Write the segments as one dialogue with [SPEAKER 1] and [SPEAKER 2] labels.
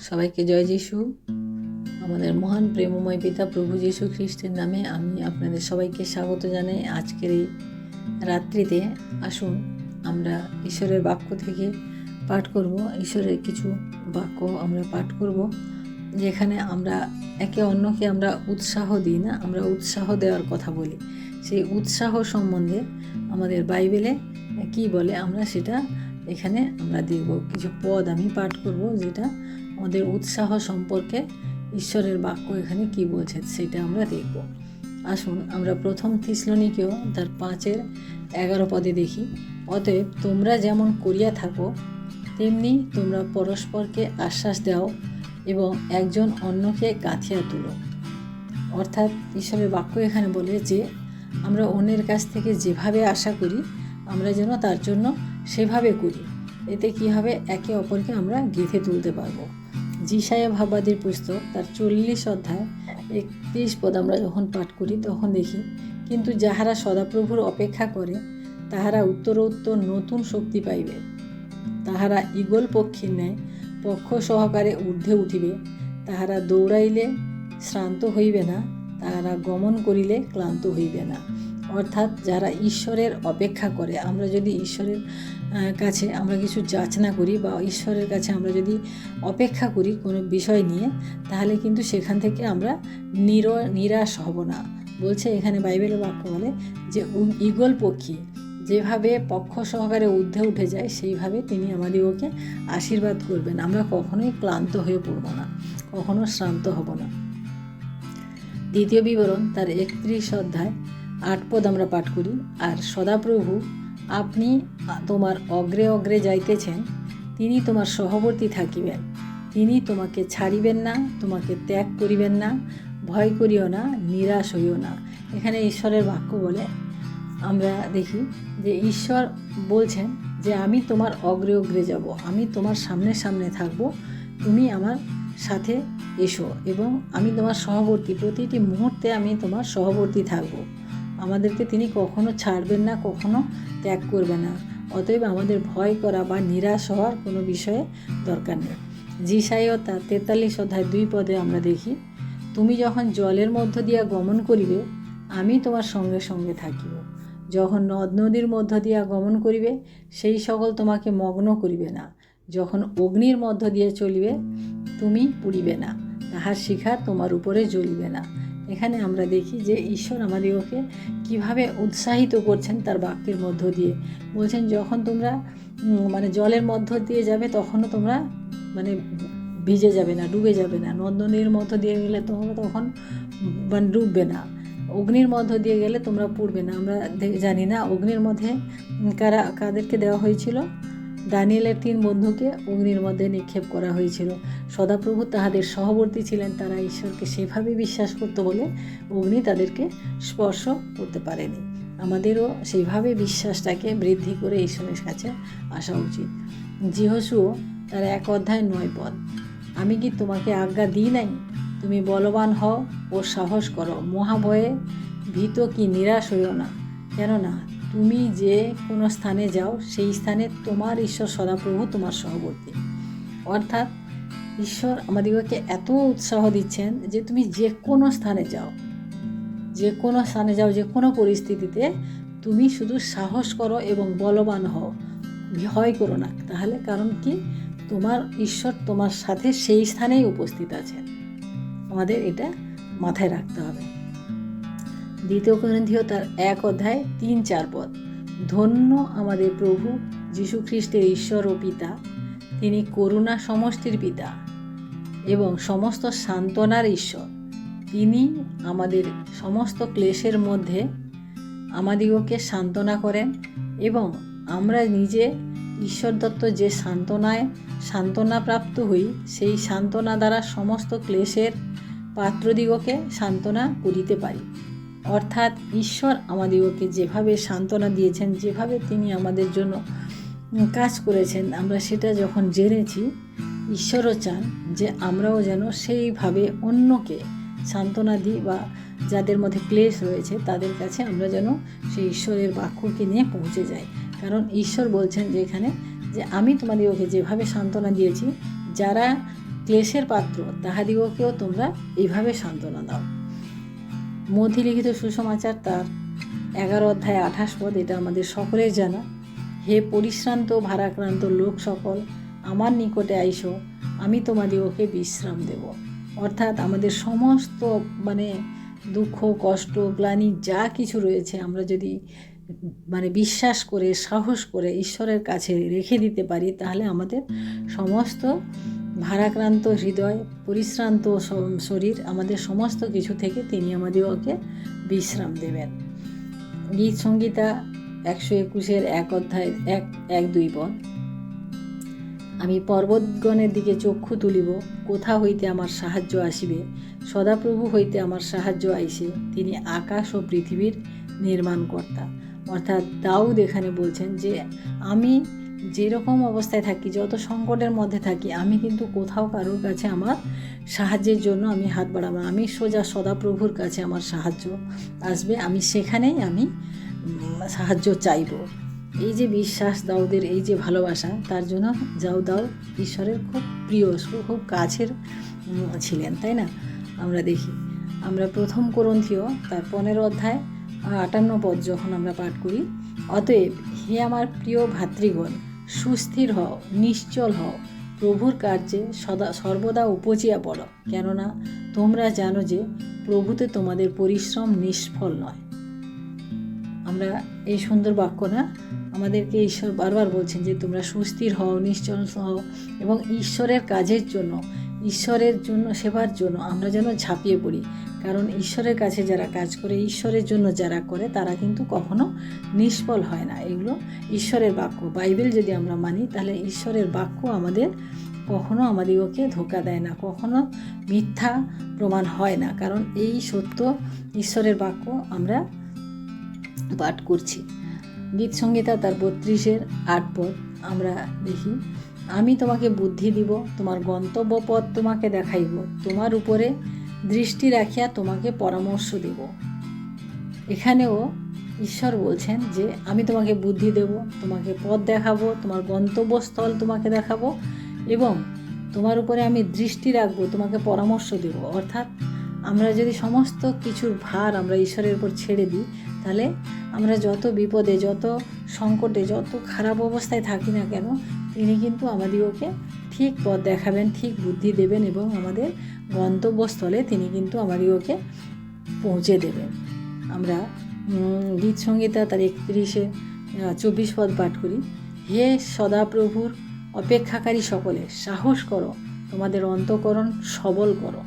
[SPEAKER 1] সবাইকে জয় যিশু। আমাদের মহান প্রেমময় পিতা প্রভু যিশু খ্রিস্টের নামে আমি আপনাদের সবাইকে স্বাগত জানাই। আজকের এই রাত্রিতে আসুন, আমরা ঈশ্বরের বাক্য থেকে পাঠ করব। ঈশ্বরের কিছু বাক্য আমরা পাঠ করব, যেখানে আমরা একে অন্যকে আমরা উৎসাহ দিই না, আমরা উৎসাহ দেওয়ার কথা বলি। সেই উৎসাহ সম্বন্ধে আমাদের বাইবেলে কি বলে, আমরা সেটা এখানে আমরা দেখব। কিছু পদ আমি পাঠ করব, যেটা আমাদের উৎসাহ সম্পর্কে ঈশ্বরের বাক্য এখানে কি বলছে সেটা আমরা দেখব। আসুন, আমরা প্রথম থিসলনিকেও তার পাঁচের এগারো পদে দেখি, অতএব তোমরা যেমন করিয়া থাকো, তেমনি তোমরা পরস্পরকে আশ্বাস দাও এবং একজন অন্যকে গাঁথিয়া তুলো। অর্থাৎ ঈশ্বরের বাক্য এখানে বলে যে, আমরা অন্যের কাছ থেকে যেভাবে আশা করি, আমরা যেন তার জন্য সেভাবে করি। এতে কি হবে? একে অপরকে আমরা গেঁথে তুলতে পারব। জিসায়া ভাবাদির পুস্তক, তার চল্লিশ অধ্যায়, একত্রিশ পদ আমরা যখন পাঠ করি তখন দেখি, কিন্তু যাহারা সদাপ্রভুর অপেক্ষা করে, তাহারা উত্তরোত্তর নতুন শক্তি পাইবে। তাহারা ইগল পক্ষীর ন্যায় পক্ষ সহকারে ঊর্ধ্বে উঠিবে। তাহারা দৌড়াইলে শ্রান্ত হইবে না, তাহারা গমন করিলে ক্লান্ত হইবে না। অর্থাৎ যারা ঈশ্বরের অপেক্ষা করে, আমরা যদি ঈশ্বরের কাছে আমরা কিছু যাচনা করি বা ঈশ্বরের কাছে আমরা যদি অপেক্ষা করি কোনো বিষয় নিয়ে, তাহলে কিন্তু সেখান থেকে আমরা নির, নিরাশ হব না। বলছে এখানে বাইবেলের বাক্য বলে যে ইগল পক্ষী যেভাবে পক্ষ সহকারে ঊর্ধ্বে উঠে যায়, সেইভাবে তিনি আমাদেরকে আশীর্বাদ করবেন। আমরা কখনোই ক্লান্ত হয়ে পড়ব না, কখনো শ্রান্ত হব না। দ্বিতীয় বিবরণ তার একত্রিশ অধ্যায় আট পদ আমরা পাঠ করি। আর সদাপ্রভু, আপনি তোমার অগ্রে অগ্রে যাইতেছেন, তিনি তোমার সহবর্তী থাকিবেন। তিনি তোমাকে ছাড়িবেন না, তোমাকে ত্যাগ করিবেন না, ভয় করিও না, নিরাশ হইও না। এখানে ঈশ্বরের বাক্য বলে, আমরা দেখি যে ঈশ্বর বলছেন যে, আমি তোমার অগ্রে অগ্রে যাব, আমি তোমার সামনে সামনে থাকব, তুমি আমার সাথে এসো এবং আমি তোমার সহবর্তী, প্রতিটি মুহূর্তে আমি তোমার সহবর্তী থাকব। আমাদেরকে তিনি কখনো ছাড়বেন না, কখনো ত্যাগ করবে না। অতএব আমাদের ভয় করা বা নিরাশ হওয়ার কোনো বিষয়ে দরকার নেই। জিসাইও তার তেতাল্লিশ অধ্যায় দুই পদে আমরা দেখি, তুমি যখন জলের মধ্য দিয়া গমন করিবে, আমি তোমার সঙ্গে সঙ্গে থাকিব। যখন নদ নদীর মধ্য দিয়া গমন করিবে, সেই সকল তোমাকে মগ্ন করিবে না। যখন অগ্নির মধ্য দিয়ে চলিবে, তুমি পুড়িবে না। তাহার শিখা তোমার উপরে জ্বলিবে না। এখানে আমরা দেখি যে ঈশ্বর আমাদেরকে কীভাবে উৎসাহিত করছেন তার বাক্যের মধ্য দিয়ে। বলছেন, যখন তোমরা মানে জলের মধ্য দিয়ে যাবে, তখনও তোমরা মানে ভিজে যাবে না, ডুবে যাবে না। নদ নদীর মধ্য দিয়ে গেলে তোমরা তখন মানে ডুববে না। অগ্নির মধ্য দিয়ে গেলে তোমরা পড়বে না। আমরা জানি না অগ্নির মধ্যে কারা, কাদেরকে দেওয়া হয়েছিল? দানিয়েলের তিন বন্ধুকে অগ্নির মধ্যে নিক্ষেপ করা হয়েছিল। সদাপ্রভু তাহাদের সহবর্তী ছিলেন, তারা ঈশ্বরকে সেভাবে বিশ্বাস করতো বলে অগ্নি তাদেরকে স্পর্শ করতে পারেনি। আমাদেরও সেইভাবে বিশ্বাসটাকে বৃদ্ধি করে ঈশ্বরের কাছে আসা উচিত। জিহসুও তার এক অধ্যায় নয় পদ। আমি কি তোমাকে আজ্ঞা দিই নাই? তুমি বলবান হও ও সাহস করো। মহাভয়ে ভীত কি নিরাশ হইও না। কেননা তুমি যে কোনো স্থানে যাও, সেই স্থানে তোমার ঈশ্বর সদাপ্রভু, তোমার সহবর্তী। অর্থাৎ ঈশ্বর আমাদিগকে এত উৎসাহ দিচ্ছেন যে তুমি যে কোনো স্থানে যাও, যে কোনো স্থানে যাও, যে কোনো পরিস্থিতিতে তুমি শুধু সাহস করো এবং বলবান হও, ভয় করো না। তাহলে কারণ কি? তোমার ঈশ্বর তোমার সাথে সেই স্থানেই উপস্থিত আছেন। আমাদের এটা মাথায় রাখতে হবে। দ্বিতীয় গ্রন্থিও তার এক অধ্যায়, তিন চার পদ। ধন্য আমাদের প্রভু যীশু খ্রিস্টের ঈশ্বর ও পিতা, তিনি করুণা সমষ্টির পিতা এবং সমস্ত সান্ত্বনার ঈশ্বর। তিনি আমাদের সমস্ত ক্লেশের মধ্যে আমাদিগকে সান্ত্বনা করেন এবং আমরা নিজে ঈশ্বর দত্ত যে সান্ত্বনায় সান্ত্বনা প্রাপ্ত হই, সেই সান্ত্বনা দ্বারা সমস্ত ক্লেশের পাত্রদিগকে সান্ত্বনা করিতে পারি। অর্থাৎ ঈশ্বর আমাদিগকে যেভাবে সান্ত্বনা দিয়েছেন, যেভাবে তিনি আমাদের জন্য কাজ করেছেন, আমরা সেটা যখন জেনেছি, ঈশ্বরও চান যে আমরাও যেন সেইভাবে অন্যকে সান্ত্বনা দিই বা যাদের মধ্যে ক্লেশ রয়েছে, তাদের কাছে আমরা যেন সেই ঈশ্বরের বাক্যকে নিয়ে পৌঁছে যাই। কারণ ঈশ্বর বলছেন যে এখানে যে আমি তোমাদেরকে যেভাবে সান্ত্বনা দিয়েছি, যারা ক্লেশের পাত্র, তাহাদিগকেও তোমরা এইভাবে সান্ত্বনা দাও। মধ্যে লিখিত সুসমাচার তার এগারো অধ্যায় আঠাশ পদ, এটা আমাদের সকলের জানা। হে পরিশ্রান্ত ভারাক্রান্ত লোক সকল, আমার নিকটে আইসো, আমি তোমাদিগকে বিশ্রাম দেব। অর্থাৎ আমাদের সমস্ত মানে দুঃখ, কষ্ট, গ্লানি যা কিছু রয়েছে, আমরা যদি মানে বিশ্বাস করে, সাহস করে, ঈশ্বরের কাছে রেখে দিতে পারি, তাহলে আমাদের সমস্ত ভারাক্রান্ত হৃদয়, পরিশ্রান্ত শরীর আমাদের সমস্ত কিছু থেকে তিনি আমাদেরকে বিশ্রাম দেবেন। গীত সংগীতা একশো একুশের এক অধ্যায়, এক এক, দুই পদ। আমি পর্বতগণের দিকে চক্ষু তুলিব, কোথা হইতে আমার সাহায্য আসিবে? সদাপ্রভু হইতে আমার সাহায্য আইসে, তিনি আকাশ ও পৃথিবীর নির্মাণকর্তা। অর্থাৎ দাউদ এখানে বলছেন যে, আমি যেরকম অবস্থায় থাকি, যত সংকটের মধ্যে থাকি, আমি কিন্তু কোথাও কারোর কাছে আমার সাহায্যের জন্য আমি হাত বাড়াবো আমি সোজা সদাপ্রভুর কাছে আমার সাহায্য আসবে, আমি সেখানেই আমি সাহায্য চাইব। এই যে বিশ্বাস, দাউদের এই যে ভালোবাসা, তার জন্য যাও, দাও, ঈশ্বরের খুব প্রিয়, খুব কাছের ছিলেন, তাই না? আমরা দেখি। আমরা প্রথম করন্থীয়, তার পনেরো অধ্যায় আটান্ন পদ যখন আমরা পাঠ করি, অতএব হে আমার প্রিয় ভাতৃগণ সুস্থির হও, নিশ্চল হও, প্রভুর কার্যে সদা, সর্বদা উপজিয়া পড়ো কেননা তোমরা জানো যে প্রভুতে তোমাদের পরিশ্রম নিষ্ফল নয়। আমরা এই সুন্দর বাক্য না, আমাদেরকে ঈশ্বর বারবার বলছেন যে তোমরা সুস্থির হও, নিশ্চল হও এবং ঈশ্বরের কাজের জন্য ঈশ্বরের জন্য, সেবার জন্য আমরা যেন ঝাঁপিয়ে পড়ি। কারণ ঈশ্বরের কাছে যারা কাজ করে, ঈশ্বরের জন্য যারা করে, তারা কিন্তু কখনো নিষ্ফল হয় না। এগুলো ঈশ্বরের বাক্য। বাইবেল যদি আমরা মানি, তাহলে ঈশ্বরের বাক্য আমাদের কখনো আমাদিগকে ধোকা দেয় না, কখনো মিথ্যা প্রমাণ হয় না। কারণ এই সত্য ঈশ্বরের বাক্য আমরা পাঠ করছি। গীত সংগীতা তার বত্রিশের আট পদ, আমরা দেখি। আমি তোমাকে বুদ্ধি দিব, তোমার গন্তব্য পথ তোমাকে দেখাইব, তোমার উপরে দৃষ্টি রাখিয়া তোমাকে পরামর্শ দিব। এখানেও ঈশ্বর বলছেন যে, আমি তোমাকে বুদ্ধি দেব, তোমাকে পথ দেখাবো, তোমার গন্তব্যস্থল তোমাকে দেখাবো এবং তোমার উপরে আমি দৃষ্টি রাখব, তোমাকে পরামর্শ দেব। অর্থাৎ আমরা যদি সমস্ত কিছুর ভার আমরা ঈশ্বরের উপর ছেড়ে দিই তাহলে আমরা যত বিপদে, যত সংকটে, যত খারাপ অবস্থায় থাকি না কেন, তিনি কিন্তু আমাদিগকে ঠিক পথ দেখাবেন, ঠিক বুদ্ধি দেবেন এবং আমাদের গন্তব্যস্থলে তিনি কিন্তু আমাদিগকে পৌঁছে দেবেন। আমরা গীত সংগীতা তার একত্রিশে চব্বিশ পদ পাঠ করি। হে সদাপ্রভুর অপেক্ষাকারী সকলে, সাহস করো, তোমাদের অন্তকরণ সবল করো।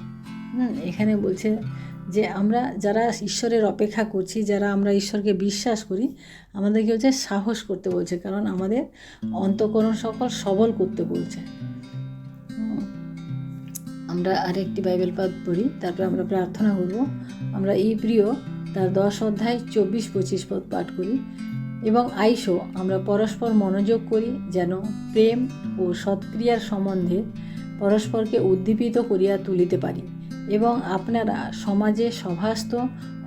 [SPEAKER 1] এখানে বলছে যে আমরা যারা ঈশ্বরের অপেক্ষা করছি, যারা আমরা ঈশ্বরকে বিশ্বাস করি, আমাদেরকে হচ্ছে সাহস করতে বলছে, কারণ আমাদের অন্তকরণ সকল সবল করতে বলছে। আমরা আরেকটি বাইবেল পাঠ পড়ি, তারপর আমরা প্রার্থনা করব। আমরা এই প্রিয় তার দশ অধ্যায় চব্বিশ পঁচিশ পদ পাঠ করি। এবং আইসো, আমরা পরস্পর মনোযোগ করি যেন প্রেম ও সৎক্রিয়ার সম্বন্ধে পরস্পরকে উদ্দীপিত করিয়া তুলিতে পারি। এবং আপনারা সমাজে সভাস্থ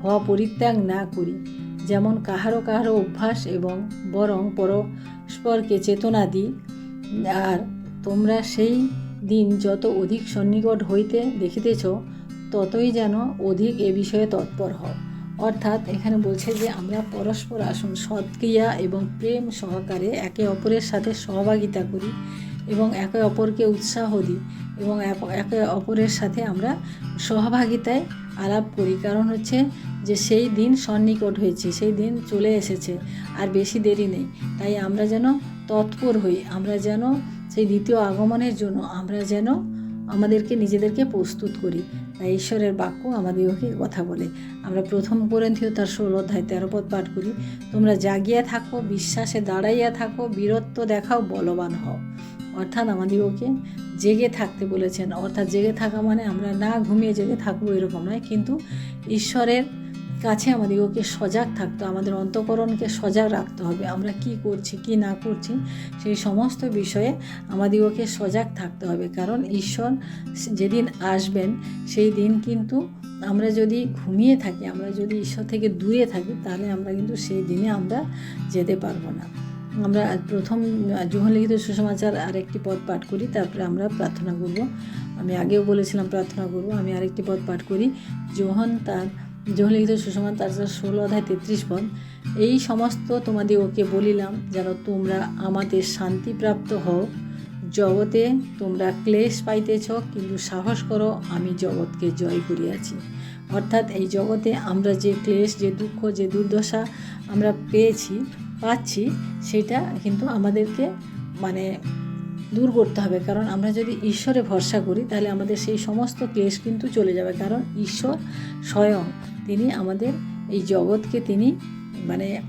[SPEAKER 1] হওয়া পরিত্যাগ না করি। যেমন কাহারো কাহারো অভ্যাস এবং বরং পরস্পরকে চেতনা দিই। আর তোমরা সেই দিন যত অধিক সন্নিকট হইতে দেখিতেছ, ততই যেন অধিক এ বিষয়ে তৎপর হও। অর্থাৎ এখানে বলছে যে, আমরা পরস্পর আসুন সৎক্রিয়া এবং প্রেম সহকারে একে অপরের সাথে সহভাগিতা করি। এবং একে অপরকে উৎসাহ দিই এবং একে অপরের সাথে আমরা সহভাগিতায় আলাপ করি। কারণ হচ্ছে যে সেই দিন সন্নিকট হয়েছে, সেই দিন চলে এসেছে আর বেশি দেরি নেই। তাই আমরা যেন তৎপর হই, আমরা যেন সেই দ্বিতীয় আগমনের জন্য আমরা যেন আমাদেরকে নিজেদেরকে প্রস্তুত করি। তাই ঈশ্বরের বাক্য আমাদেরকে কথা বলে। আমরা প্রথম করেন্থীয় তার ষোলো অধ্যায় তেরো পদ পাঠ করি, তোমরা জাগিয়া থাকো, বিশ্বাসে দাঁড়াইয়া থাকো, বীরত্ব দেখাও, বলবান হও। অর্থাৎ আমাদেরকে জেগে থাকতে বলেছেন। অর্থাৎ জেগে থাকা মানে আমরা না ঘুমিয়ে জেগে থাকব এরকম নয়, কিন্তু ঈশ্বরের কাছে আমাদেরকে সজাগ থাকতে, আমাদের অন্তকরণকে সজাগ রাখতে হবে। আমরা কি করছি, কি না করছি, সেই সমস্ত বিষয়ে আমাদেরকে সজাগ থাকতে হবে। কারণ ঈশ্বর যেদিন আসবেন, সেই দিন কিন্তু আমরা যদি ঘুমিয়ে থাকি, আমরা যদি ঈশ্বর থেকে দূরে থাকি, তাহলে আমরা কিন্তু সেই দিনে আমরা যেতে পারব না। আমরা প্রথম জোহন লিখিত সুসমাচার আরেকটি পদ পাঠ করি, তারপরে আমরা প্রার্থনা করব। আমি আগেও বলেছিলাম প্রার্থনা করব, আমি আরেকটি পদ পাঠ করি। যোহন তার যোহন লিখিত সুসমাচার তার ষোলো অধ্যায় তেত্রিশ পদ, এই সমস্ত তোমাদের ওকে বলিলাম যেন তোমরা আমাদের শান্তিপ্রাপ্ত হও। জগতে তোমরা ক্লেশ পাইতেছ, কিন্তু সাহস করো, আমি জগৎকে জয় করিয়াছি। অর্থাৎ এই জগতে আমরা যে ক্লেশ, যে দুঃখ, যে দুর্দশা আমরা পেয়েছি পাচ্ছি, সেটা কিন্তু আমাদেরকে মানে দূর করতে হবে। কারণ আমরা যদি ঈশ্বরে ভরসা করি, তাহলে আমাদের সেই সমস্ত ক্লেশ কিন্তু চলে যাবে। কারণ ঈশ্বর স্বয়ং তিনি আমাদের এই জগৎকে তিনি মানে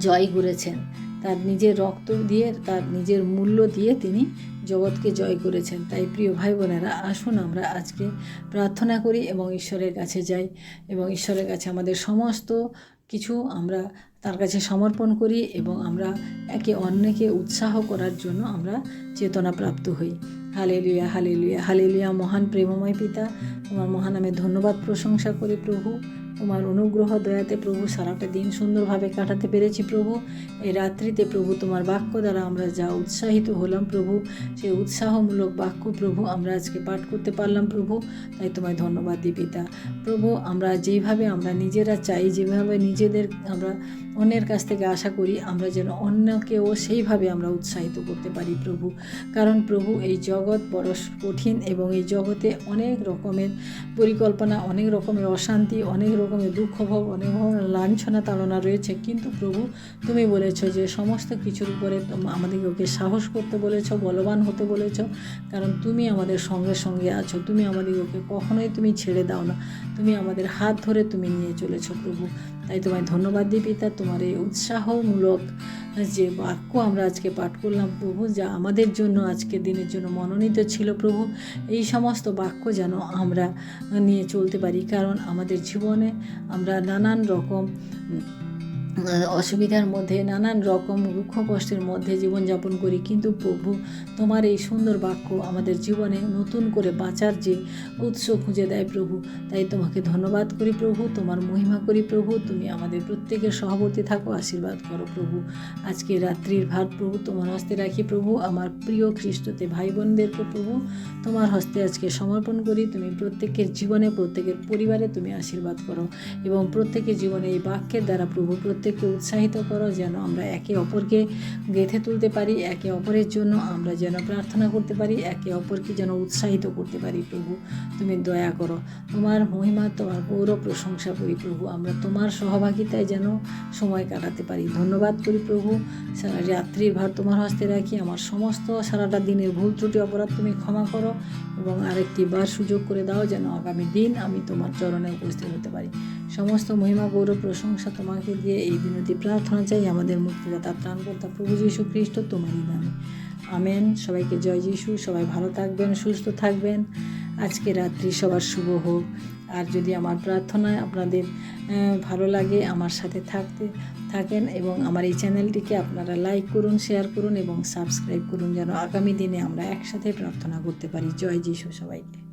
[SPEAKER 1] জয় করেছেন। তার নিজের রক্ত দিয়ে, তার নিজের মূল্য দিয়ে তিনি জগৎকে জয় করেছেন। তাই প্রিয় ভাই বোনেরা আসুন আমরা আজকে প্রার্থনা করি এবং ঈশ্বরের কাছে যাই এবং ঈশ্বরের কাছে আমাদের সমস্ত কিছু আমরা তার কাছে সমর্পণ করি এবং আমরা একে অন্যকে উৎসাহ করার জন্য আমরা চেতনা প্রাপ্ত হই। হালে হালেলুয়া হালে লুয়া হালে লুয়া মহান প্রেমময় পিতা, তোমার মহানামে ধন্যবাদ প্রশংসা করি প্রভু। তোমার অনুগ্রহ দয়াতে প্রভু, সারাটা দিন সুন্দরভাবে কাটাতে পেরেছি প্রভু। এই রাত্রিতে প্রভু, তোমার বাক্য দ্বারা আমরা যা উৎসাহিত হলাম প্রভু সেই উৎসাহমূলক বাক্য প্রভু, আমরা আজকে পাঠ করতে পারলাম প্রভু। তাই তোমায় ধন্যবাদ দিই পিতা। প্রভু, আমরা যেইভাবে আমরা নিজেরা চাই, যেভাবে নিজেদের আমরা অন্যের কাছ থেকে আশা করি, আমরা যেন অন্যকেও সেইভাবে আমরা উৎসাহিত করতে পারি প্রভু। কারণ প্রভু, এই জগৎ বড় কঠিন এবং এই জগতে অনেক রকমের পরিকল্পনা, অনেক রকমের অশান্তি, অনেক রকমের দুঃখ ভোগ অনেক লাঞ্ছনা, তাড়না রয়েছে। কিন্তু প্রভু, তুমি বলেছ যে সমস্ত কিছুর উপরে আমাদেরকে সাহস করতে বলেছ, বলবান হতে বলেছ। কারণ তুমি আমাদের সঙ্গে সঙ্গে আছো। তুমি আমাদের ওকে কখনোই তুমি ছেড়ে দাও না। তুমি আমাদের হাত ধরে তুমি নিয়ে চলেছ প্রভু। তাই তোমায় ধন্যবাদ দিই পিতা। তোমার এই উৎসাহমূলক যে বাক্য আমরা আজকে পাঠ করলাম, প্রভু, যা আমাদের জন্য আজকে দিনের জন্য মনোনীত ছিল প্রভু, এই সমস্ত বাক্য যেন আমরা নিয়ে চলতে পারি। কারণ আমাদের জীবনে আমরা নানান রকম অসুবিধার মধ্যে, নানান রকম দুঃখ কষ্টের মধ্যে জীবনযাপন করি। কিন্তু প্রভু, তোমার এই সুন্দর বাক্য আমাদের জীবনে নতুন করে বাঁচার যে উৎস খুঁজে দেয় প্রভু, তাই তোমাকে ধন্যবাদ করি প্রভু, তোমার মহিমা করি প্রভু, তুমি আমাদের প্রত্যেকের সহবর্তী থাকো, আশীর্বাদ করো প্রভু। আজকে রাত্রির ভাত প্রভু, তোমার হস্তে রাখি প্রভু, আমার প্রিয় খ্রিস্টতে ভাই বোনদেরকে প্রভু, তোমার হস্তে আজকে সমর্পণ করি, তুমি প্রত্যেকের জীবনে, প্রত্যেকের পরিবারে তুমি আশীর্বাদ করো, এবং প্রত্যেকের জীবনে এই বাক্যের দ্বারা প্রভু প্রত্যেককে উৎসাহিত করো, যেন আমরা একে অপরকে গেঁথে তুলতে পারি, একে অপরের জন্য আমরা যেন প্রার্থনা করতে পারি, একে অপরকে যেন উৎসাহিত করতে পারি। প্রভু, তুমি দয়া করো। তোমার মহিমা, তোমার গৌরব, প্রশংসা করি প্রভু। আমরা তোমার সহভাগিতায় যেন সময় কাটাতে পারি। ধন্যবাদ করি প্রভু। সারা রাত্রির ভার তোমার হস্তে রাখি। আমার সমস্ত সারাটা দিনের ভুল, ত্রুটি, অপরাধ তুমি ক্ষমা করো এবং আরেকটি বার সুযোগ করে দাও, যেন আগামী দিন আমি তোমার চরণে উপস্থিত হতে পারি। সমস্ত মহিমা, গৌরব, প্রশংসা তোমাকে দিয়ে এই বিনতি প্রার্থনা চাই। আমাদের মুক্তিদাতা ত্রাণকর্তা প্রভু যীশু খ্রিস্ট তোমারই নামে। আমেন। সবাইকে জয় যিশু। সবাই ভালো থাকবেন, সুস্থ থাকবেন। আজকে রাত্রি সবার শুভ হোক। আর যদি আমার প্রার্থনায় আপনাদের ভালো লাগে, আমার সাথে থাকতে, থাকেন এবং আমার এই চ্যানেলটিকে আপনারা লাইক করুন, শেয়ার করুন এবং সাবস্ক্রাইব করুন যেন আগামী দিনে আমরা একসাথে প্রার্থনা করতে পারি। জয় যিশু সবাইকে।